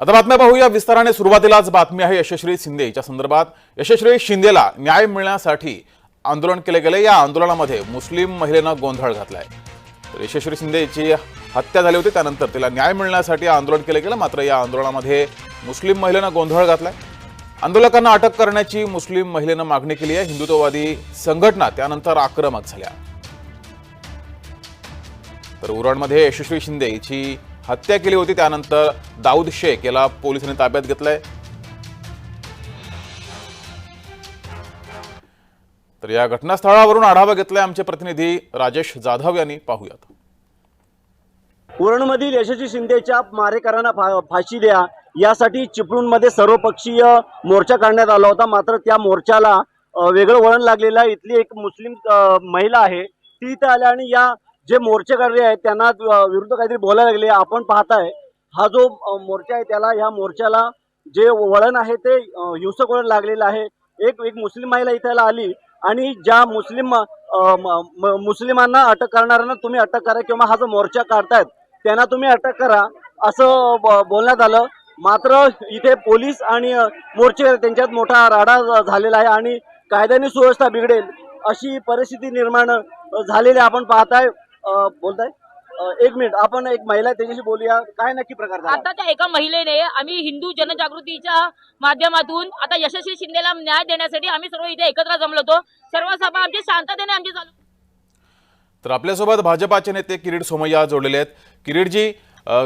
आता बातम्या पाहूया. विस्ताराने सुरुवातीलाच बातमी आहे यशस्वी शिंदे याच्या संदर्भात. यशस्वी शिंदेला न्याय मिळण्यासाठी आंदोलन केले गेले. या आंदोलनामध्ये मुस्लिम महिलेनं गोंधळ घातलाय. तर यशस्वी शिंदे याची हत्या झाली होती. त्यानंतर तिला न्याय मिळण्यासाठी आंदोलन केलं गेलं. मात्र या आंदोलनामध्ये मुस्लिम महिलेनं गोंधळ घातलाय. आंदोलकांना अटक करण्याची मुस्लिम महिलेनं मागणी केली आहे. हिंदुत्ववादी संघटना त्यानंतर आक्रमक झाल्या. तर उरणमध्ये यशस्वी शिंदे याची हत्या केली होती त्यानंतर दाऊद शेख याला पोलिसांनी ताब्यात घेतलंय. तर या घटनास्थळावरून आढावा घेतलाय आमचे प्रतिनिधी राजेश जाधव यांनी. पाहूयात. उरणमधील यशस्वी शिंदेच्या मारेकरांना फाशी द्या यासाठी चिपळूणमध्ये सर्वपक्षीय मोर्चा काढण्यात आला होता. मात्र त्या मोर्चाला वेगळं वळण लागलेलं आहे. इथली एक मुस्लिम महिला आहे. ती इथं आल्या आणि या जे मोर्चेकर्ते आहेत त्यांना विरुद्ध काहीतरी बोलायला लागले. आपण पाहताय हा जो मोर्चा आहे त्याला ह्या मोर्चाला जे वळण आहे ते हिंसक वळण लागलेलं आहे. एक एक मुस्लिम महिला इथं आली आणि ज्या मुस्लिम म- मुस्लिमांना अटक करणाऱ्यांना तुम्ही अटक करा किंवा हा जो मोर्चा काढतायत त्यांना तुम्ही अटक करा असं ब- बोलण्यात आलं. मात्र इथे पोलीस आणि मोर्चे त्यांच्यात मोठा राडा झालेला आहे आणि कायद्याने सुव्यवस्था बिघडेल अशी परिस्थिती निर्माण झालेली आपण पाहताय. बोलताय? एक मिनिट आपण एक महिला त्याच्याशी बोलूया. काय नक्की प्रकार झाला? आता त्या एका महिलेने आम्ही हिंदू जनजागृतीच्या माध्यमातून आता यशस्वी शिंदेला न्याय देण्यासाठी आम्ही सर्व इथे एकत्र जमलो होतो. सर्व सभा आमची शांततेने आमची चालू. तर आपल्यासोबत भाजपाचे नेते किरीट सोमय्या जोडलेले आहेत. किरीटजी अ,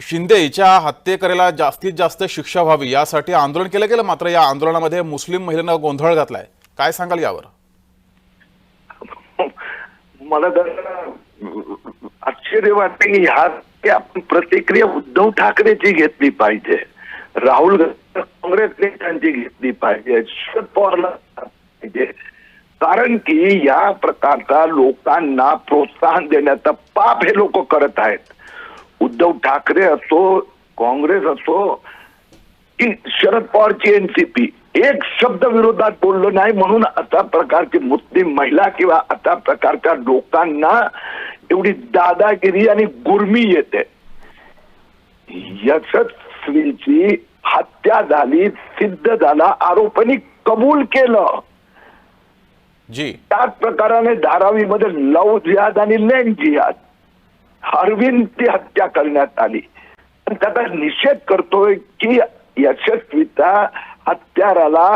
शिंदे हिच्या हत्येकरेला जास्तीत जास्त शिक्षा व्हावी यासाठी आंदोलन केलं गेलं मात्र या आंदोलनामध्ये मुस्लिम महिलेनं गोंधळ घातलाय. काय सांगाल यावर? मला आश्चर्य वाटते की ह्या आपण प्रतिक्रिया उद्धव ठाकरेची घेतली पाहिजे. राहुल गांधी काँग्रेस नेत्यांची घेतली पाहिजे. शरद पवारला पाहिजे. कारण की या प्रकारचा लोकांना प्रोत्साहन देण्याचा पाप हे लोक करत आहेत. उद्धव ठाकरे असो काँग्रेस असो की शरद पवारची एनसीपी एक शब्द विरोधात बोललो नाही म्हणून अशा प्रकारची मुस्लिम महिला किंवा अशा प्रकारच्या लोकांना एवढी दादागिरी आणि गुर्मी येते. यशस्वीची हत्या झाली सिद्ध झाला आरोपांनी कबूल केलं. जी. त्याच प्रकाराने धारावीमध्ये लव जिहाद आणि लेन जिहाद हरविनची हत्या करण्यात आली. पण त्याचा निषेध करतोय की यशस्वीचा हत्याराला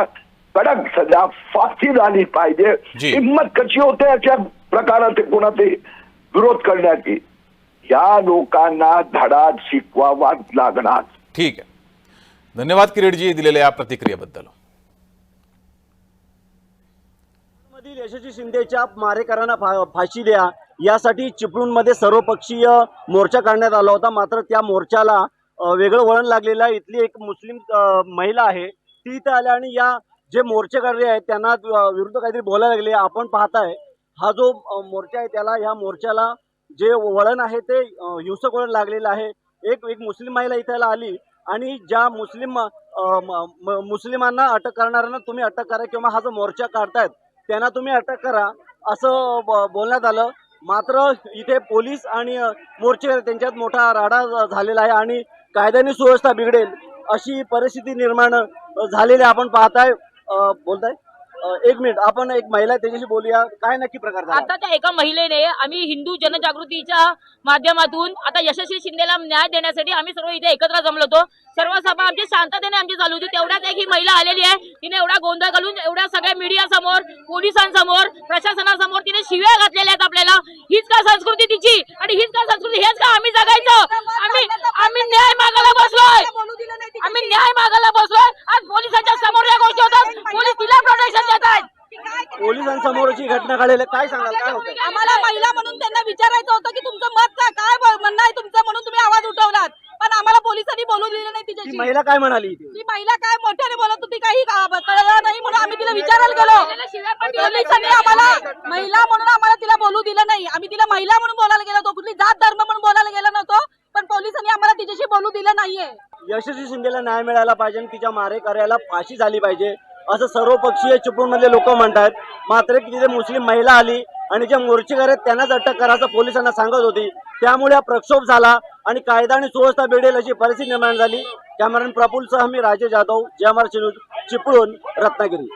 कडक सजा फाशी झाली पाहिजे. हिंमत कशी होते अशा प्रकाराचे कोणाचे विरोध करण्याची? या लोकांना धडा शिकवावाच लागणार. ठीक आहे. धन्यवाद किरीटजी दिलेल्या या प्रतिक्रियेबद्दल. मधील यशस्वी शिंदेच्या मारेकरांना फाशी द्या. यासाठी चिपळूणमध्ये सर्वपक्षीय मोर्चा काढण्यात आला होता. मात्र त्या मोर्चाला वेगळं वळण लागलेलं आहे. इथली एक मुस्लिम महिला आहे. ती इथं आल्या आणि या जे मोर्चेकर्ते आहेत त्यांना विरुद्ध काहीतरी बोलायला लागले. आपण पाहताय हा जो मोर्चा आहे त्याला ह्या मोर्चाला जे वळण आहे ते हिंसक वळण लागलेलं आहे. एक एक मुस्लिम महिला इथं आली आणि ज्या मुस्लिम म- मुस्लिमांना अटक करणाऱ्यांना तुम्ही अटक करा किंवा हा जो मोर्चा काढतायत त्यांना तुम्ही अटक करा असं ब- बोलण्यात आलं. मात्र इथे पोलीस आणि अ, मोर्चे त्यांच्यात मोठा राडा झालेला आहे आणि कायद्याने सुव्यवस्था बिघडेल अशी परिस्थिती निर्माण झालेली. आपण पाहताय. बोलताय. एक मिनिट आपण एक महिला त्याच्याशी बोलूया. काय नक्की प्रकार झाला? आता त्या एका महिलेने आम्ही हिंदू जनजागृतीच्या माध्यमातून आता यशस्वी शिंदेला न्याय देण्यासाठी आम्ही सर्व इथे एकत्र जमलो होतो. सर्व सभा आमची शांततेने आमची चालू होती. तेवढ्यात एक ही महिला आलेली आहे. तिने एवढा गोंधळ घालून एवढ्या सगळ्या मीडिया समोर पोलिसांसमोर प्रशासनासमोर तिने शिव्या घातलेल्या आहेत आपल्याला. हीच का संस्कृती तिची? आणि हीच का संस्कृती? हेच का आम्ही जगायचं? आम्ही आम्ही न्याय मागायला बसलोय. आम्ही न्याय मागायला बसलोय आज पोलिसांच्या समोर या गोष्टी होतात पोलीस तिला प्रोटेक्शन देत आहेत पोलिसांसमोरची घटना घडलेली आहे. काय सांगाल? काय होतं आम्हाला महिला म्हणून त्यांना विचारायचं होतं की तुमचं मत काय म्हणणं आहे तुमचं म्हणून तुम्ही आवाज उठवलात? पण आम्हाला पोलिसांनी बोलू दिलं नाही ती तिच्याशी महिला काय म्हणाली ती महिला काय मोठ्याने बोलत होती काही का- कळलं नाही म्हणून आम्ही तिला विचारायला गेलो. पोलिसांनी आम्हाला महिला म्हणून आम्हाला तिला बोलू दिलं नाही. आम्ही तिला महिला म्हणून बोलायला गेलो होतो कुठली जात धर्म म्हणून बोलायला गेलो नव्हतो पण पोलिसांनी आम्हाला तिच्याशी बोलू दिलं नाहीये. यशस्वी शिंदेला न्याय मिळायला पाहिजे आणि तिच्या मारेकऱ्याला फाशी झाली पाहिजे. असं सर्वपक्षीय चिपळूणमधले लोक म्हणतात मात्र की तिथे मुस्लिम महिला आली आणि जे मोर्चेकर आहेत त्यांनाच अटक करायचं पोलिसांना सांगत होती. त्यामुळे हा प्रक्षोभ झाला आणि कायदा आणि सुव्यवस्था बेडेल अशी परिस्थिती निर्माण झाली. कॅमेरामॅन प्रफुल्लसह मी राजे जाधव जय महाराष्ट्र न्यूज चिपळूण रत्नागिरी.